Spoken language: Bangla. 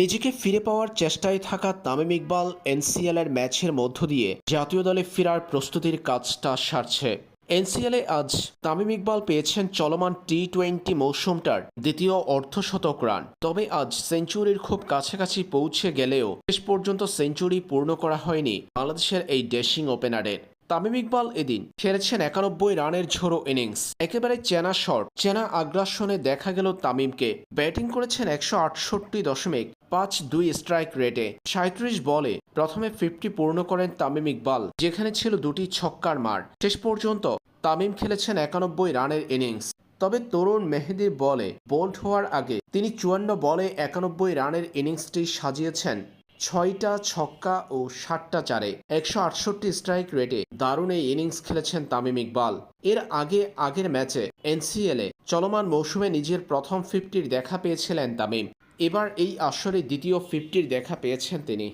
নিজেকে ফিরে পাওয়ার চেষ্টায় থাকা তামিম ইকবাল এনসিএল এর ম্যাচের মধ্য দিয়ে জাতীয় দলে ফেরার প্রস্তুতির কাজটা সারছে। এনসিএলে আজ তামিম ইকবাল পেয়েছেন চলমান টি টোয়েন্টি মৌসুমটার দ্বিতীয় অর্ধশতক রান। তবে আজ সেঞ্চুরির খুব কাছাকাছি পৌঁছে গেলেও শেষ পর্যন্ত সেঞ্চুরি পূর্ণ করা হয়নি বাংলাদেশের এই ড্যাশিং ওপেনারের। তামিম ইকবাল এদিন খেলেছেন একানব্বই রানের ঝোড়ো ইনিংস, একেবারে চেনা শট, চেনা আগ্রাসনে দেখা গেল তামিমকে। ব্যাটিং করেছেন একশো আটষট্টি দশমিক পাঁচ দুই স্ট্রাইক রেটে সাঁত্রিশ বলে প্রথমে ফিফটি পূর্ণ করেন তামিম ইকবাল, যেখানে ছিল দুটি ছক্কার মার। শেষ পর্যন্ত তামিম খেলেছেন একানব্বই রানের ইনিংস তবে তরুণ মেহেদির বলে বোল্ড হওয়ার আগে তিনি চুয়ান্ন বলে একানব্বই রানের ইনিংসটি সাজিয়েছেন ছয়টা ছক্কা ও সাতটা চারে। একশো আটষট্টি স্ট্রাইক রেটে দারুণ এই ইনিংস খেলেছেন তামিম ইকবাল। এর আগে আগের ম্যাচে এনসিএলে চলমান মৌসুমে নিজের প্রথম ফিফটির দেখা পেয়েছিলেন তামিম। এবার এই আসরে দ্বিতীয় ফিফটির দেখা পেয়েছেন তিনি।